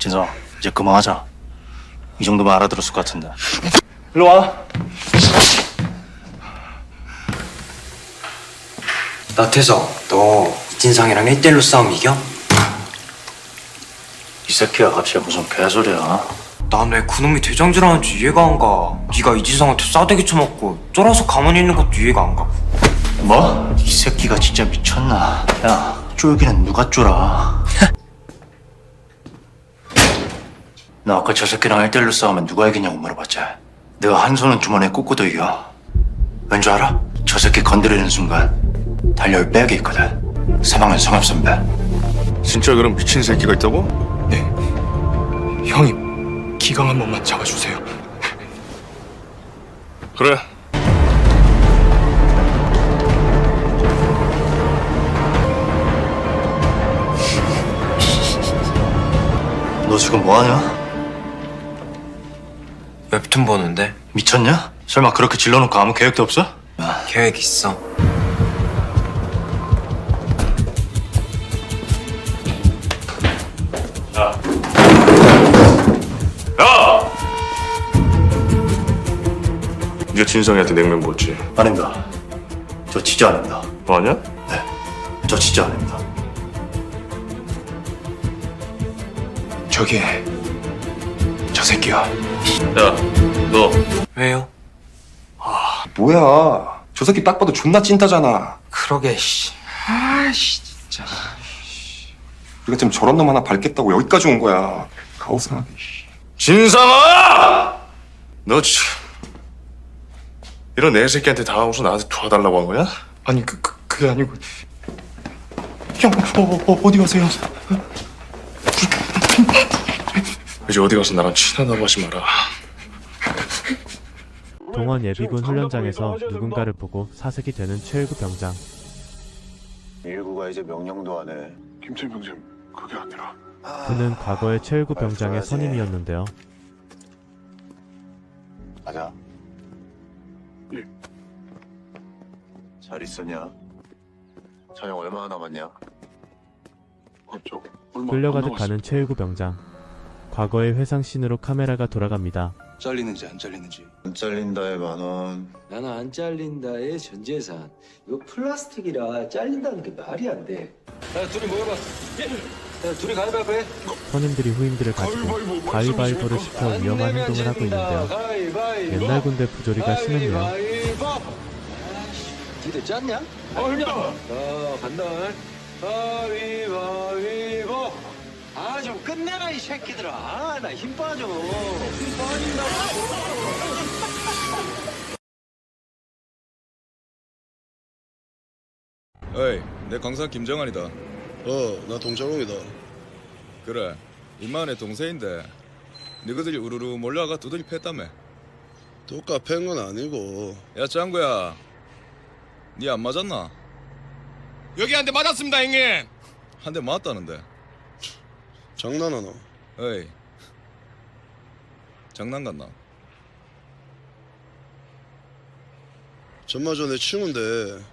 진성 이제 그만하자 이 정도면 알아들었을 것 같은데 일로 와 나태석, 너 이진상이랑 1대1로 싸움 이겨? 이 새끼야 갑자기 무슨 개소리야 난 왜 그놈이 대장질하는지 이해가 안 가. 네가 이진상한테 싸대기 쳐먹고 쫄아서 가만히 있는 것도 이해가 안 가. 뭐? 이 새끼가 진짜 미쳤나 야 쫄기는 누가 쫄아 너 아까 저 새끼랑 1대1로 싸우면 누가 이기냐고 물어봤지 내가 한 손은 주머니에 꽂고도 이겨 왠 줄 알아? 저 새끼 건드리는 순간 달려올 백이 있거든 사망은 성합 선배 진짜 그런 미친 새끼가 있다고? 네. 형이 기강 한 번만 잡아주세요. 그래. 너 지금 뭐하냐? 웹툰 보는데 미쳤냐? 설마 그렇게 질러놓고 아무 계획도 없어? 계획 있어. 네가 진성이한테 냉면 먹었지. 아닙니다 저 진짜 아닙니다 뭐 아니야? 네, 저 진짜 아닙니다 저기 저 새끼야. 야, 너 왜요? 뭐야? 저 새끼 딱 봐도 존나 찐따잖아. 그러게 씨. 아씨 진짜. 우리가 지금 저런 놈 하나 밟겠다고 여기까지 온 거야. 가오상하게. 씨. 진성아! 너 참. 이런 내 새끼한테 당하고서 나한테 도와달라고 한 거야? 아니 그, 그 그게 아니고. 형, 어, 어, 어디 가세요? 이제 어디 가서 나랑 친하다고 하지 마라. 동원 예비군 훈련장에서 누군가를 보고 사색이 되는 최일구 병장. 일구가 이제 명령도 안 해. 김철 병장, 그게 아니라. 그는 과거의 최일구 병장의 선임이었는데요. 가자. 잘 있었냐? 저녁 얼마나 남았냐? 끌려가듯 가는 최일구 병장. 과거의 회상신으로 카메라가 돌아갑니다. 잘리는지 안 잘리는지 안 잘린다에 만 원. 나는 안 잘린다의 전재산. 이거 플라스틱이라 잘린다는 게 말이 안 돼. 야, 둘이 모여봐. 야, 둘이 가위바위보 해. 선임들이 후임들을 가지고 가위바위보를 시켜 위험한 행동을 하고 있는데요. 가위바위보. 옛날 군대 부조리가 심했네요. 가위바위보. 아이씨, 니들 짰냐? 아닙니다. 자, 간다. 가위바위보. 아, 좀 끝내라, 이 새끼들아. 아, 나 힘 빠져. 힘 빠진다고. 어이, 내 강사 김정환이다. 어 나 동자롱이다 그래, 임마의 동생인데 너희들이 우르르 몰려가 두들이 팼다며. 똑같 팬건 아니고 야, 짱구야, 니 안 맞았나? 여기 한 대 맞았습니다, 형님! 한 대 맞았다는데. 장난하나 어이, 장난 같나? 전마저 내 친구인데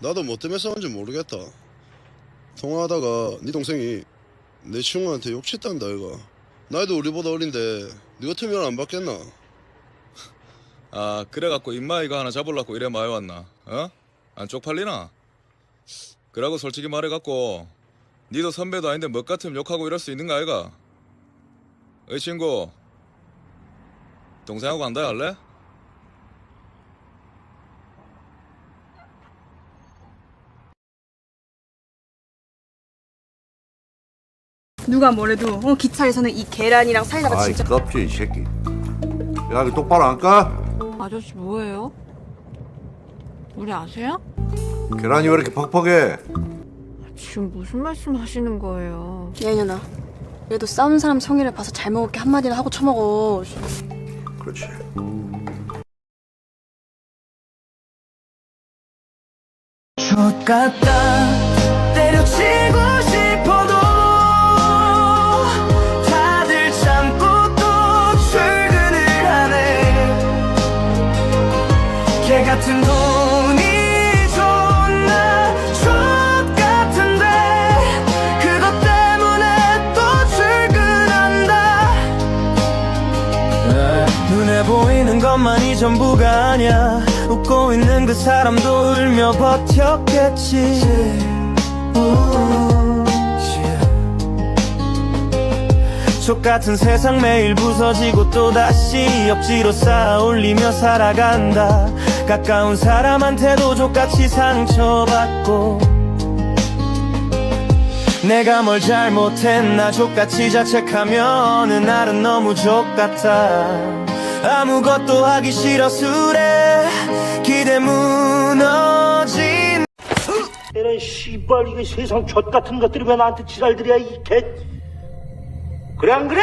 나도 뭐 때문에 싸운지 모르겠다 통화하다가 네 동생이 내 친구한테 욕했단다 이가 나이도 우리보다 어린데 네 같으면 안 받겠나 아, 그래갖고 임마 이거 하나 잡으려고 이래 마에 왔나? 어? 안 쪽팔리나? 그러고 솔직히 말해갖고 니도 선배도 아닌데 멋 같으면 욕하고 이럴 수 있는 거 아이가? 어이 친구 동생하고 간다 할래? 누가 뭐래도 어, 기차에서는 이 계란이랑 사이다가 아이 진짜 껍질 이 새끼. 야, 이거 똑바로 안 까? 아저씨 뭐예요? 우리 아세요? 계란이 왜 이렇게 퍽퍽해? 지금 무슨 말씀 하시는 거예요? 야 이년아 그래도 싸우는 사람 성의를 봐서 잘 먹을 게 한마디는 하고 처먹어 그렇지. 때려치 보이는 것만이 전부가 아니야. 웃고 있는 그 사람도 울며 버텼겠지. 족같은 세상 매일 부서지고 또다시 억지로 쌓아 올리며 살아간다. 가까운 사람한테도 족같이 상처받고. 내가 뭘 잘못했나 족같이 자책하며 어느 날은 너무 족같아 아무것도 하기 싫어 술에 기대 무너진 이런 씨발 이게 세상 젖 같은 것들이 왜 나한테 지랄들이야 이 개. 그래 안 그래?